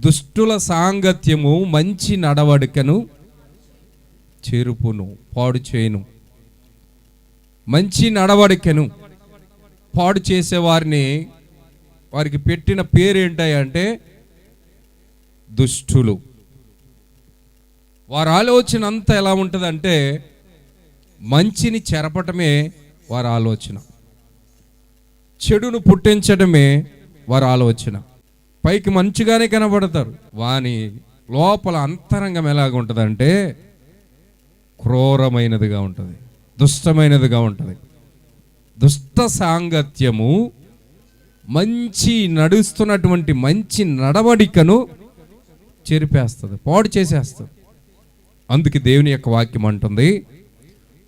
దుష్టుల సాంగత్యము మంచి నడవడికను చేరుపును పాడు చేయను. మంచి నడవడికను పాడు చేసేవారిని వారికి పెట్టిన పేరేంటంటే దుష్టులు. వారి ఆలోచన అంతా ఎలా ఉంటుందంటే మంచిని చెరపటమే వారి ఆలోచన. చెడును పుట్టించడమే వారి ఆలోచన. పైకి మంచిగానే కనబడతారు. వాని లోపల అంతరంగం ఎలాగుంటుందంటే క్రూరమైనదిగా ఉంటుంది దుష్టమైనదిగా ఉంటుంది. దుష్ట సాంగత్యము మంచి నడుస్తున్నటువంటి మంచి నడవడికను చెరిపేస్తుంది పాడు చేసేస్తుంది. అందుకే దేవుని యొక్క వాక్యం అంటుంది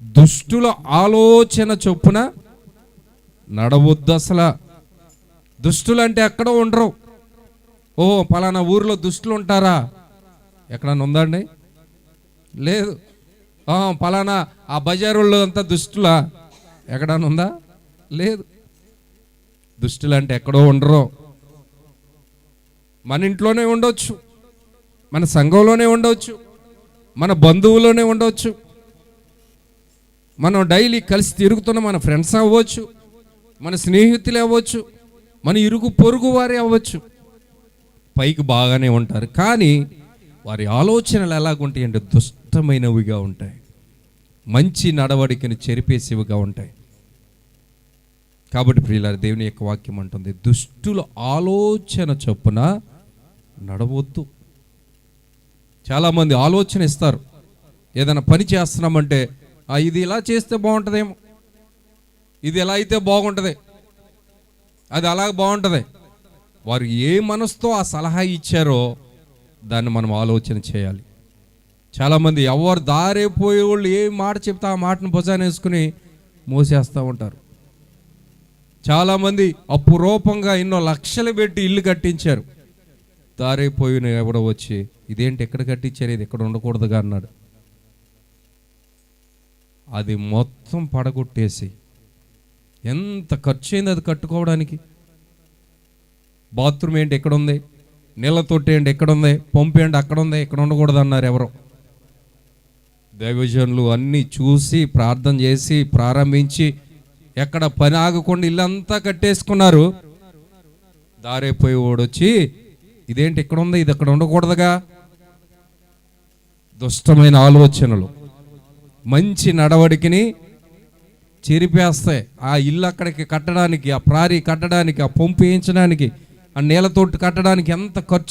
దుష్టుల ఆలోచన చొప్పున నడవద్దు అసలు. దుష్టులు అంటే ఎక్కడ ఉండరు. ఓ పలానా ఊరిలో దుష్టులు ఉంటారా? ఎక్కడన్నా ఉందండి లేదు. పలానా ఆ బజారుల్లో అంతా దుష్టులా? ఎక్కడన్నా ఉందా? లేదు. దుష్టులు అంటే ఎక్కడో ఉండరు. మన ఇంట్లోనే ఉండొచ్చు. మన సంఘంలోనే ఉండవచ్చు మన బంధువులోనే ఉండవచ్చు మనం డైలీ కలిసి తిరుగుతున్న మన ఫ్రెండ్స్ అవ్వచ్చు. మన స్నేహితులు అవ్వచ్చు. మన ఇరుగు పొరుగు వారే అవ్వచ్చు. పైకి బాగానే ఉంటారు. కానీ వారి ఆలోచనలు ఎలాగుంటాయి అంటే దుష్టమైనవిగా ఉంటాయి. మంచి నడవడికను చెరిపేసేవిగా ఉంటాయి. కాబట్టి ప్రియులారి దేవుని యొక్క వాక్యం అంటుంది దుష్టుల ఆలోచన చొప్పున నడవద్దు. చాలామంది ఆలోచన ఇస్తారు. ఏదైనా పని చేస్తున్నామంటే ఇది ఇలా చేస్తే బాగుంటుందేమో. ఇది ఎలా అయితే బాగుంటుంది. అది అలా బాగుంటుంది. వారు ఏ మనసుతో ఆ సలహా ఇచ్చారో దాన్ని మనం ఆలోచన చేయాలి. చాలామంది ఎవరు దారైపోయే వాళ్ళు ఏ మాట చెప్తే ఆ మాటను భుజాన్ని వేసుకుని మోసేస్తూ ఉంటారు. చాలామంది అపురూపంగా ఎన్నో లక్షలు పెట్టి ఇల్లు కట్టించారు. దారైపోయిన ఎవడో వచ్చి ఇదేంటి ఎక్కడ కట్టించారు? ఇది ఎక్కడ ఉండకూడదుగా అన్నాడు. అది మొత్తం పడగొట్టేసి ఎంత ఖర్చు అయింది అది కట్టుకోవడానికి? బాత్రూమ్ ఏంటి ఎక్కడ ఉంది నీళ్ళ తొట్టి ఏంటి ఎక్కడ ఉంది పంపు ఏంటి అక్కడ ఉంది ఇక్కడ ఉండకూడదు అన్నారు ఎవరు? దైవజనులు అన్నీ చూసి ప్రార్థన చేసి ప్రారంభించి ఎక్కడ పని ఆగకుండా ఇల్లంతా కట్టేసుకున్నారు. దారైపోయి ఓడొచ్చి ఇదేంటి ఇక్కడ ఉంది ఇది అక్కడ ఉండకూడదుగా? దుష్టమైన ఆలోచనలు. మంచి నడవడికిని చెరిపేస్తాయి. ఆ ఇల్లు అక్కడికి కట్టడానికి ఆ ప్రారీ కట్టడానికి ఆ పంపు వేయించడానికి ఆ నేలతోటి కట్టడానికి ఎంత ఖర్చు